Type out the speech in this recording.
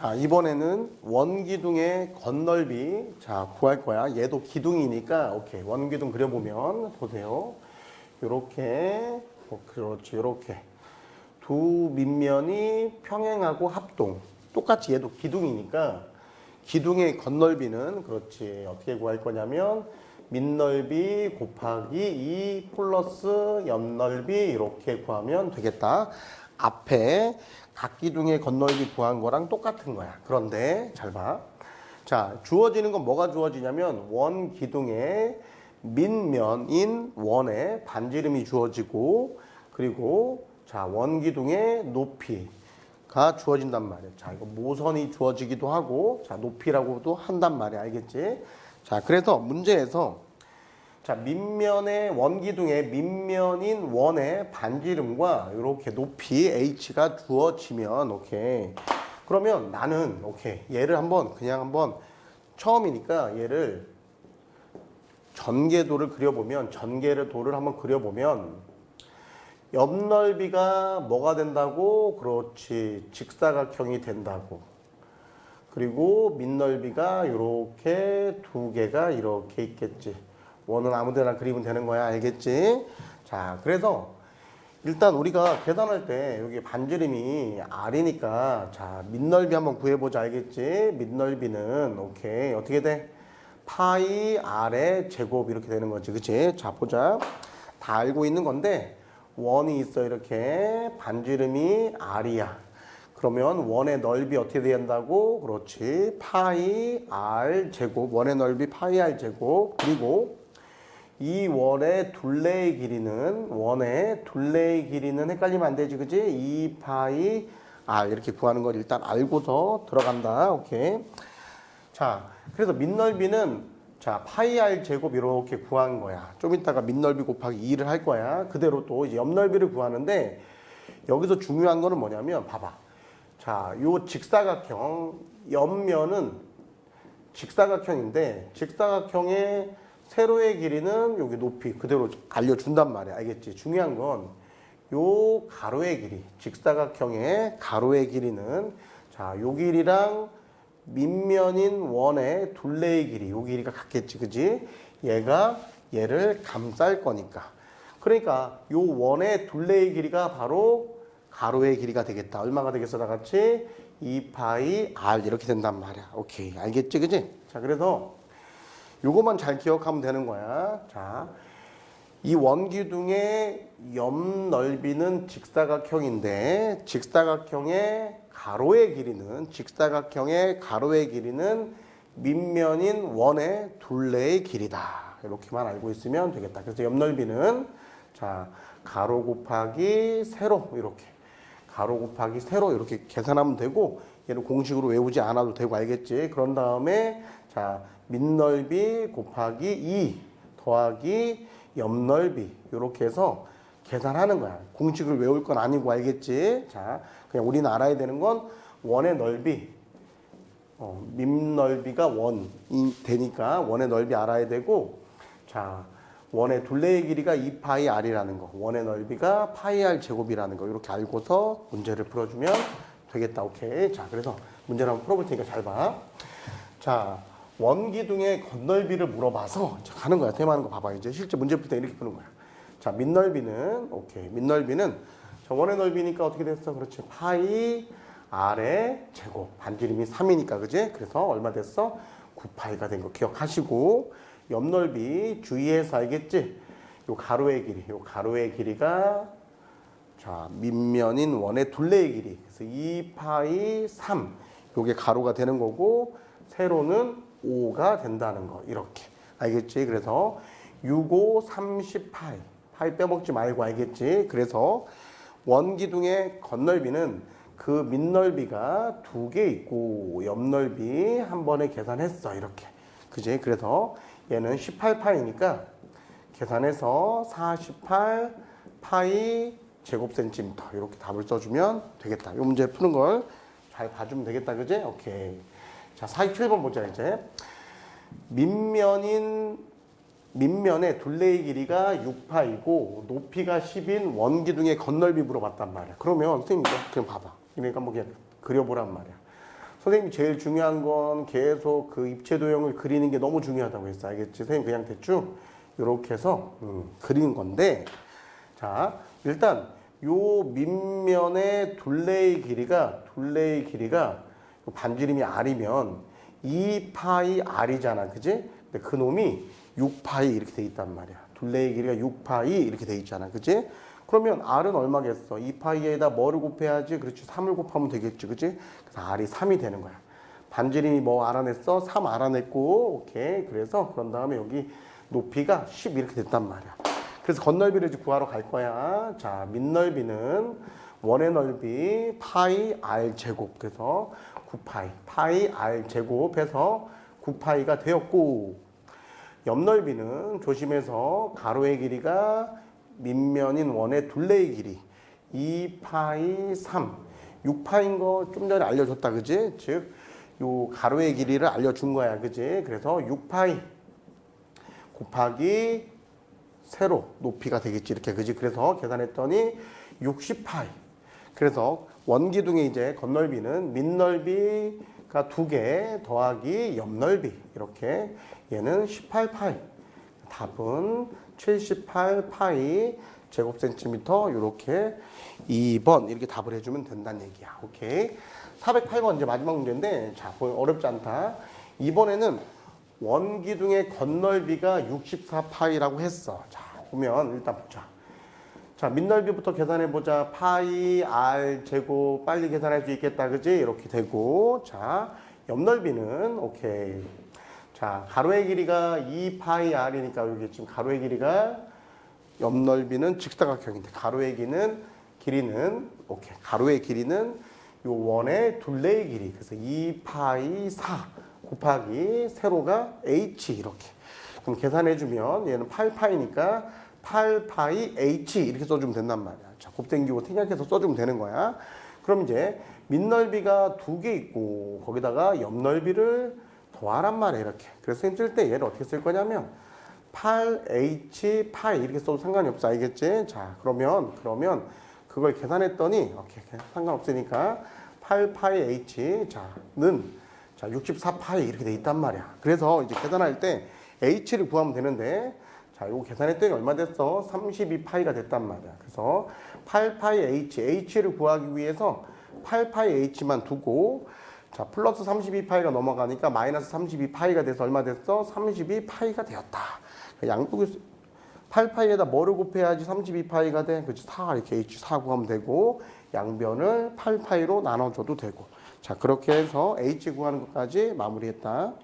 자, 이번에는 원기둥의 건널비. 자, 구할 거야. 얘도 기둥이니까, 오케이. 원기둥 그려 보면, 보세요. 요렇게, 어, 그렇지, 요렇게. 두 밑면이 평행하고 합동. 똑같이 얘도 기둥이니까, 기둥의 건널비는, 그렇지. 어떻게 구할 거냐면, 밑넓이 곱하기 2 플러스 옆넓이 이렇게 구하면 되겠다. 앞에 각기둥의 건널비 구한 거랑 똑같은 거야. 그런데 잘 봐. 자, 주어지는 건 뭐가 주어지냐면 원 기둥의 밑면인 원에 반지름이 주어지고 그리고 자, 원 기둥의 높이가 주어진단 말이야. 자, 이거 모선이 주어지기도 하고 자, 높이라고도 한단 말이야. 알겠지? 자, 그래서 문제에서 자, 밑면의 원기둥의 밑면인 원의 반지름과 이렇게 높이 h가 주어지면 오케이. 그러면 나는 오케이. 얘를 한번 그냥 한번 처음이니까 얘를 전개도를 그려보면 전개를 도를 한번 그려보면 옆넓이가 뭐가 된다고? 그렇지. 직사각형이 된다고. 그리고 밑넓이가 이렇게 두 개가 이렇게 있겠지. 원은 아무데나 그리면 되는 거야. 알겠지? 자, 그래서 일단 우리가 계산할 때 여기 반지름이 R이니까 자, 밑넓이 한번 구해보자. 알겠지? 밑넓이는 오케이. 어떻게 돼? 파이 R의 제곱 이렇게 되는 거지. 그치? 자, 보자. 다 알고 있는 건데 원이 있어. 이렇게 반지름이 R이야. 그러면 원의 넓이 어떻게 된다고? 그렇지. 파이 R 제곱. 원의 넓이 파이 R 제곱. 그리고 이 원의 둘레의 길이는 원의 둘레의 길이는 헷갈리면 안 되지. 그지? 2 파이 R 이렇게 구하는 걸 일단 알고서 들어간다. 오케이. 자, 그래서 밑넓이는 자, 파이 R 제곱 이렇게 구한 거야. 좀 이따가 밑넓이 곱하기 2를 할 거야. 그대로 또 이제 옆넓이를 구하는데 여기서 중요한 거는 뭐냐면 봐봐. 자, 요 직사각형 옆면은 직사각형인데 직사각형의 세로의 길이는 여기 높이 그대로 알려준단 말이야. 알겠지? 중요한 건 요 가로의 길이, 직사각형의 가로의 길이는 자, 요 길이랑 밑면인 원의 둘레의 길이, 요 길이가 같겠지, 그지? 얘가 얘를 감쌀 거니까. 그러니까 요 원의 둘레의 길이가 바로 가로의 길이가 되겠다. 얼마가 되겠어, 다 같이? 2파이 r 이렇게 된단 말이야. 오케이, 알겠지, 그지? 자, 그래서 요것만 잘 기억하면 되는 거야. 자, 이 원기둥의 옆 넓이는 직사각형인데 직사각형의 가로의 길이는 직사각형의 가로의 길이는 밑면인 원의 둘레의 길이다. 이렇게만 알고 있으면 되겠다. 그래서 옆 넓이는 자 가로 곱하기 세로 이렇게 가로 곱하기 세로 이렇게 계산하면 되고 얘를 공식으로 외우지 않아도 되고 알겠지? 그런 다음에 자 밑넓이 곱하기 2 더하기 옆넓이 이렇게 해서 계산하는 거야. 공식을 외울 건 아니고 알겠지? 자, 그냥 우리는 알아야 되는 건 원의 넓이, 어, 밑넓이가 원이 되니까 원의 넓이 알아야 되고, 자, 원의 둘레의 길이가 2파이 r이라는 거, 원의 넓이가 파이 r 제곱이라는 거 이렇게 알고서 문제를 풀어주면 되겠다. 오케이. 자, 그래서 문제를 한번 풀어볼 테니까 잘 봐. 자, 원기둥의 건널비를 물어봐서 이제 가는 거야. 대마하는 거 봐봐. 이제 실제 문제 풀 때 이렇게 푸는 거야. 자, 밑넓이는 오케이. 밑넓이는 자, 원의 넓이니까 어떻게 됐어? 그렇지. 파이 r의 제곱. 반지름이 3이니까 그지? 그래서 얼마 됐어? 9파이가 된 거 기억하시고 옆 넓이 주의해서 알겠지? 요 가로의 길이. 요 가로의 길이가 자, 밑면인 원의 둘레의 길이. 그래서 2파이 3. 요게 가로가 되는 거고 세로는 5가 된다는 거 이렇게 알겠지? 그래서 6, 5, 38 파이 빼먹지 말고 알겠지? 그래서 원기둥의 건널비는 그 밑넓이가 두 개 있고 옆넓이 한 번에 계산했어 이렇게 그지? 그래서 얘는 18파이니까 계산해서 48 파이 제곱 센티미터 이렇게 답을 써주면 되겠다. 이 문제 푸는 걸 잘 봐주면 되겠다, 그지? 오케이. 자, 47번 보자, 이제. 밑면인, 밑면의 둘레의 길이가 6파이고, 높이가 10인 원기둥의 건널비 물어봤단 말이야. 그러면, 선생님, 이거 그냥 봐봐. 그러니까 뭐 그냥 그려보란 말이야. 선생님이 제일 중요한 건 계속 그 입체 도형을 그리는 게 너무 중요하다고 했어. 알겠지? 선생님 그냥 대충 이렇게 해서 음, 그리는 건데 자 일단 요 밑면의 둘레의 길이가 둘레의 길이가 요 반지름이 r이면 2파이 r이잖아, 그지? 근데 그 놈이 6파이 이렇게 돼 있단 말이야. 둘레의 길이가 6파이 이렇게 돼 있잖아, 그지? 그러면 r은 얼마겠어? 2파이에다 뭐를 곱해야지? 그렇지, 3을 곱하면 되겠지, 그지? 그래서 r이 3이 되는 거야. 반지름이 뭐 알아냈어? 3 알아냈고, 오케이. 그래서 그런 다음에 여기 높이가 10 이렇게 됐단 말이야. 그래서 건널비를 이제 구하러 갈 거야. 자, 밑넓이는 원의 넓이 파이 r 제곱 그래서 9파이 파이 r 제곱해서 9파이가 되었고 옆넓이는 조심해서 가로의 길이가 밑면인 원의 둘레의 길이 2파이 3 6파인 거 좀 전에 알려줬다 그지? 즉 요 가로의 길이를 알려준 거야 그지? 그래서 6파이 곱하기 세로 높이가 되겠지. 이렇게 그지? 그래서 계산했더니 60파이 그래서 원기둥의 이제 건널비는 밑넓이가 두 개 더하기 옆넓이. 이렇게 얘는 18파이 답은 78파이 제곱 센티미터. 이렇게 2번. 이렇게 답을 해주면 된다는 얘기야. 오케이? 408번 이제 마지막 문제인데 자 어렵지 않다. 이번에는 원기둥의 건널비가 64파이라고 했어. 자, 보면 일단 보자. 자, 밑넓이부터 계산해 보자. 파이 r 제곱 빨리 계산할 수 있겠다. 그지? 이렇게 되고. 자, 옆넓이는 오케이. 자, 가로의 길이가 2 파이 r이니까 여기 지금 가로의 길이가 옆넓이는 직사각형인데 가로의 길이는 길이는 오케이. 가로의 길이는 요 원의 둘레의 길이. 그래서 2 파이 4 곱하기 세로가 h 이렇게. 그럼 계산해 주면 얘는 8파이니까 8파이 h 이렇게 써주면 된단 말이야. 자, 곱땡기고 생략해서 써주면 되는 거야. 그럼 이제 밑넓이가 두 개 있고 거기다가 옆넓이를 더하란 말이야 이렇게. 그래서 쓸때 얘를 어떻게 쓸 거냐면 8h 파이 이렇게 써도 상관이 없어 알겠지? 자 그러면 그러면 그걸 계산했더니 오케이 상관없으니까 8파이 h 자는 자 64파이 이렇게 돼 있단 말이야. 그래서 이제 계산할 때 h를 구하면 되는데 자 이거 계산했더니 얼마 됐어? 32파이가 됐단 말이야. 그래서 8파이 h h를 구하기 위해서 8파이 h만 두고 자 플러스 32파이가 넘어가니까 마이너스 32파이가 돼서 얼마 됐어? 32파이가 되었다. 양쪽에 8파이에다 뭐를 곱해야지 32파이가 돼? 그치 4 이렇게 h 4 구하면 되고 양변을 8파이로 나눠줘도 되고 자 그렇게 해서 h 구하는 것까지 마무리했다.